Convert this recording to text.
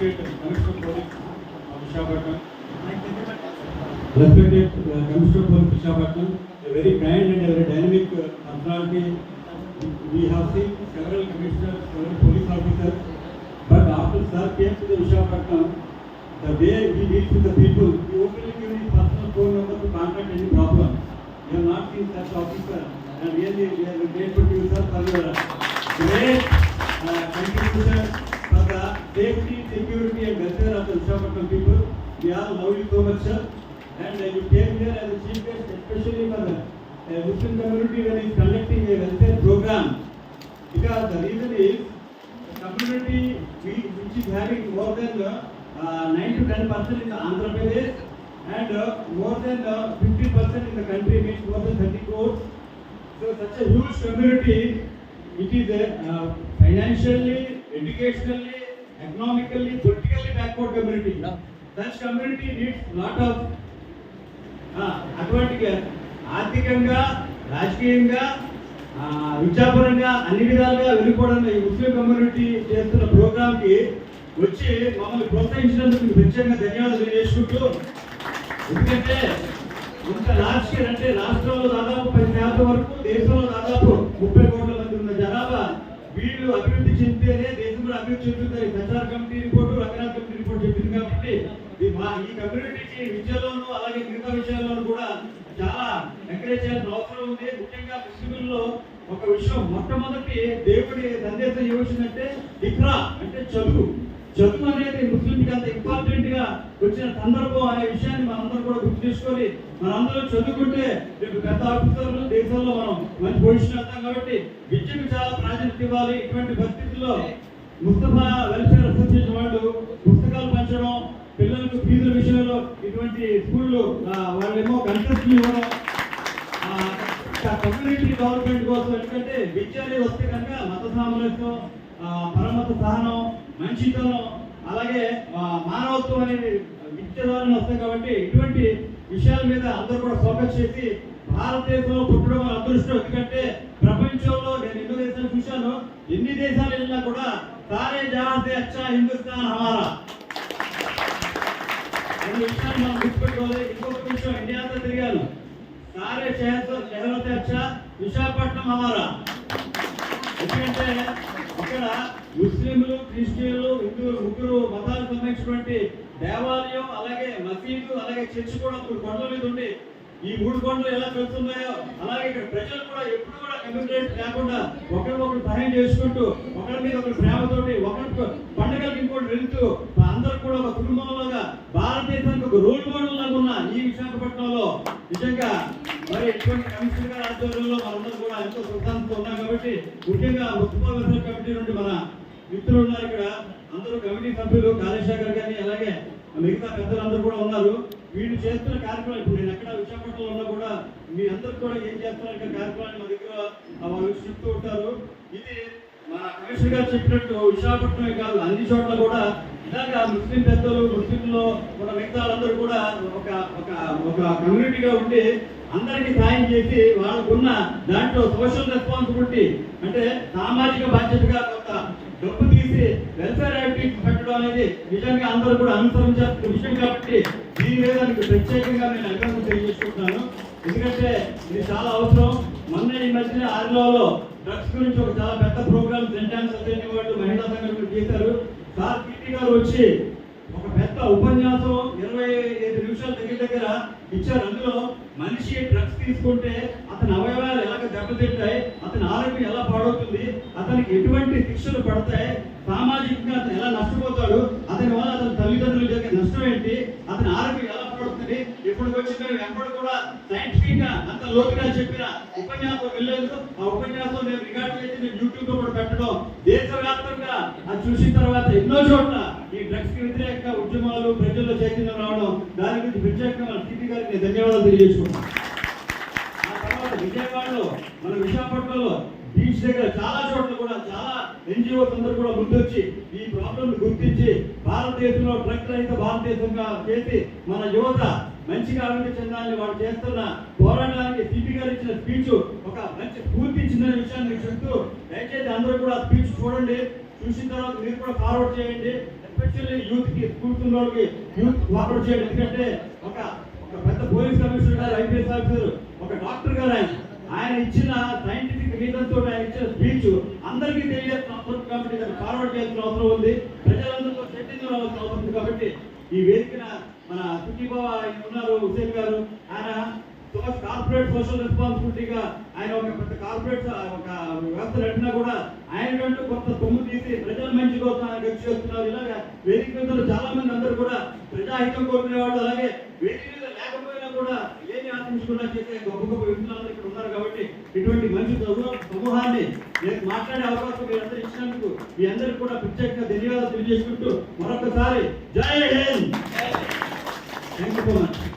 respected Commissioner Police Visakhapatnam, respected uh, Commissioner Police Visakhapatnam, a very kind and a very dynamic uh, personality. We have seen several commissioners, several police officers, but after sir came to the Visakhapatnam, the way he deals with the people, he openly gives his personal phone number to contact any problem. We have not seen such officer, and really we are grateful to you sir for your great uh, contribution people. We all love you so much sir, and uh, you came here as a chief guest especially for the uh, Muslim community when he is conducting a welfare program. Because the reason is, the community we- which is having more than uh, 9 to 10 percent in the Andhra Pradesh and uh, more than uh, 50 percent in the country means more than 30 crores. So such a huge community, it is a uh, financially, educationally, economically, politically backward community. Such community community needs lot of అటువంటి ఆర్థికంగా రాజకీయంగా విద్యాపరంగా అన్ని విధాలుగా వెళ్ళిపోవడానికి ఈ Muslim community చేస్తున్న ప్రోగ్రామ్కి వచ్చి మమ్మల్ని ప్రోత్సహించినందుకు ప్రత్యేకంగా ధన్యవాదాలు తెలియజేసుకుంటూ ఎందుకంటే ఇంత లార్జ్ స్కేల్ అంటే రాష్ట్రంలో దాదాపు పది శాతం వరకు దేశంలో దాదాపు ముప్పై కోట్ల మంది ఉన్న జనాభా వీళ్ళు అభివృద్ధి చెందితేనే కూడా అభివృద్ధి చెప్తుంది ప్రచార committee report Ranganath committee report చెప్పింది కాబట్టి ఈ మా ఈ కమ్యూనిటీకి విద్యలోను అలాగే మిగతా విషయాల్లోనూ కూడా చాలా ఎంకరేజ్ చేయాల్సిన అవసరం ఉంది. ముఖ్యంగా ముస్లింలో ఒక విషయం మొట్టమొదటి దేవుడి సందేశం అంటే ఇక్రా అంటే చదువు. చదువు అనేది ముస్లింకి అంత ఇంపార్టెంట్గా వచ్చిన సందర్భం అనే విషయాన్ని మనందరం కూడా గుర్తు చేసుకొని మనందరం చదువుకుంటే రేపు పెద్ద ఆఫీసర్లు దేశంలో మనం మంచి పొజిషన్ వెళ్తాం కాబట్టి విద్యకు చాలా ప్రాధాన్యత ఇవ్వాలి. ఇటువంటి పరిస్థితుల్లో ముస్తఫా వెల్ఫేర్ అసోసియేషన్ వాళ్ళు పుస్తకాలు పంచడం పిల్లలకు ఫీజుల విషయంలో ఇటువంటి స్కూళ్ళు వాళ్ళేమో కంటెస్ట్లు ఇవ్వడం కమ్యూనిటీ డెవలప్మెంట్ కోసం ఎందుకంటే విద్య అనేది వస్తే కనుక మత సామరస్యం పరమత సహనం మంచితనం అలాగే మానవత్వం అనేది విద్య ద్వారా వస్తాయి కాబట్టి ఇటువంటి విషయాల మీద అందరూ కూడా ఫోకస్ చేసి భారతదేశంలో పుట్టడం అదృష్టం. ఎందుకంటే ప్రపంచంలో నేను ఎన్నో దేశాలు చూశాను ఎన్ని దేశాలు వెళ్ళినా కూడా సారే జహాసే అచ్చా హిందుస్థాన్ హమారా రెండు విషయాలు మనం గుర్తుపెట్టుకోవాలి ఇంకొక విషయం ఇండియా అంతా తిరిగాను సారే షహర్ షహర్ అచ్చా విశాఖపట్నం హమారా ఎందుకంటే ఇక్కడ ముస్లింలు క్రిస్టియన్లు హిందువులు ముగ్గురు మతాలకు సంబంధించినటువంటి దేవాలయం అలాగే మసీదు అలాగే చర్చి కూడా కొండల మీద ఉండి ఈ మూడు కొండలు ఎలా పెడుతున్నాయో అలాగే ఇక్కడ ప్రజలు కూడా ఎప్పుడు కూడా కమ్యూనికేట్ లేకుండా ఒకరికొకరు సహాయం చేసుకుంటూ ఒకరి మీద ఒకరి ప్రేమతోటి ఒకరి పండుగలకు ఇంకోటి వెళ్తూ అందరు కూడా ఒక కుటుంబంలోగా భారతదేశానికి ఒక రోల్ మోడల్ లాగా ఉన్న ఈ విశాఖపట్నంలో నిజంగా మరి ఎటువంటి కమిషన్ గారి ఆధ్వర్యంలో మనందరూ కూడా ఎంతో సుఖాంతో ఉన్నాం కాబట్టి ముఖ్యంగా మున్సిపల్ వెల్ఫేర్ కమిటీ నుండి మన మిత్రులు ఉన్నారు ఇక్కడ. అందరూ కమిటీ సభ్యులు కాళేశ్వర్ కానీ అలాగే మిగతా పెద్దలందరూ కూడా ఉన్నారు. వీళ్ళు చేస్తున్న కార్యక్రమాలు ఇప్పుడు నేను ఎక్కడ విశాఖపట్నంలో ఉన్నా కూడా మీ అందరూ కూడా ఏం చేస్తున్నారు కార్యక్రమాలు కార్యక్రమాన్ని మా దగ్గర వాళ్ళు చెప్తూ ఉంటారు. ఇది మన కమిషనర్ గారు చెప్పినట్టు విశాఖపట్నమే కాదు అన్ని చోట్ల కూడా ఇలాగా ముస్లిం పెద్దలు ముస్లింలో ఉన్న మిగతా వాళ్ళందరూ కూడా ఒక ఒక ఒక కమ్యూనిటీగా ఉండి అందరికీ సాయం చేసి వాళ్ళకున్న దాంట్లో సోషల్ రెస్పాన్సిబిలిటీ అంటే సామాజిక బాధ్యతగా కొంత డబ్బు తీసి వెల్ఫేర్ యాక్టివిటీ పెట్టడం అనేది నిజంగా అందరూ కూడా అనుసరించాల్సిన విషయం కాబట్టి దీని మీద మీకు ప్రత్యేకంగా నేను అభినందన తెలియజేసుకుంటున్నాను. ఎందుకంటే ఇది చాలా అవసరం. మొన్న ఈ మధ్యన ఆరిలోలో డ్రగ్స్ గురించి ఒక చాలా పెద్ద ప్రోగ్రామ్ సెంటాన్ సొసైటీ వాళ్ళు మహిళా సంఘటన చేశారు. సార్ పీటీ గారు వచ్చి ఒక పెద్ద ఉపన్యాసం ఇరవై ఐదు నిమిషాల దగ్గర దగ్గర ఇచ్చారు. అందులో మనిషి డ్రగ్స్ తీసుకుంటే అతని అవయవాలు ఎలాగ దెబ్బతింటాయి అతని ఆరోగ్యం ఎలా పాడవుతుంది అతనికి ఎటువంటి శిక్షలు పడతాయి సామాజికంగా అతను ఎలా నష్టపోతాడు అతని వల్ల అతని తల్లిదండ్రులు జరిగే నష్టం ఏంటి అతని ఆరోగ్యం ఎలా పడుతుంది ఇప్పుడు వచ్చి మేము ఎప్పుడు కూడా సైంటిఫిక్గా అంత లోతుగా చెప్పిన ఉపన్యాసం వెళ్ళలేదు ఆ ఉపన్యాసం నేను రికార్డ్ చేసి నేను యూట్యూబ్లో కూడా పెట్టడం దేశవ్యాప్తంగా అది చూసిన తర్వాత ఎన్నో చోట్ల ఈ డ్రగ్స్కి వ్యతిరేక ఉద్యమాలు ప్రజల్లో చైతన్యం రావడం దాని గురించి ప్రత్యేకంగా సిపి గారికి నేను ధన్యవాదాలు తెలియజేసుకుంటాను ఆ తర్వాత విజయవాడలో మన విశాఖపట్నంలో బీచ్ దగ్గర చాలా చోట్ల కూడా చాలా ఎన్జిఓస్ అందరూ కూడా ముందొచ్చి ఈ ప్రాబ్లం గుర్తించి భారతదేశంలో డ్రగ్ రహిత భారతదేశంగా చేసి మన యువత మంచిగా అభివృద్ధి చెందాలని వాళ్ళు చేస్తున్న పోరాటానికి సిపి గారు ఇచ్చిన స్పీచ్ ఒక మంచి స్ఫూర్తి విషయాన్ని మీకు చెప్తూ దయచేసి అందరూ కూడా స్పీచ్ చూడండి. చూసిన తర్వాత మీరు కూడా ఫార్వర్డ్ చేయండి. ఎస్పెషల్లీ యూత్కి స్కూల్స్ వాళ్ళకి యూత్ ఫార్వర్డ్ చేయండి. ఎందుకంటే ఒక ఒక పెద్ద పోలీస్ కమిషనర్ గారు ఐపీఎస్ ఆఫీసర్ ఒక డాక్టర్ గారు ఆయన. ఆయన ఇచ్చిన సైంటిఫిక్ రీజన్ ఆయన ఇచ్చిన స్పీచ్ అందరికీ తెలియజేస్తున్న అవసరం కాబట్టి దాన్ని ఫార్వర్డ్ చేయాల్సిన అవసరం ఉంది. ప్రజలందరితో చర్చించాల్సిన అవసరం ఉంది కాబట్టి ఈ వేదికన మన సుఖీబాబు ఆయన ఉన్నారు హుసేన్ గారు. ఆయన కార్పొరేట్ సోషల్ రెస్పాన్సిబిలిటీగా ఆయన ఒక పెద్ద కార్పొరేట్ ఒక వ్యవస్థ నడిపినా కూడా ఆయన కంటూ కొంత సొమ్ము తీసి ప్రజల మంచి కోసం ఆయన ఖర్చు చేస్తున్నారు. ఇలాగా వేదిక మీద చాలా మంది అందరూ కూడా ప్రజాహితం కోరుకునే వాళ్ళు అలాగే వేదిక మీద లేకపోయినా కూడా ఏమి ఆశించకుండా చేసే గొప్ప గొప్ప వ్యక్తులందరూ ఇక్కడ ఉన్నారు కాబట్టి ఇటువంటి మంచి సమూహాన్ని నేను మాట్లాడే అవకాశం మీరందరూ ఇచ్చినందుకు మీ అందరికీ కూడా ప్రత్యేకంగా ధన్యవాదాలు తెలియజేసుకుంటూ మరొకసారి జై Hind! Thank you so much.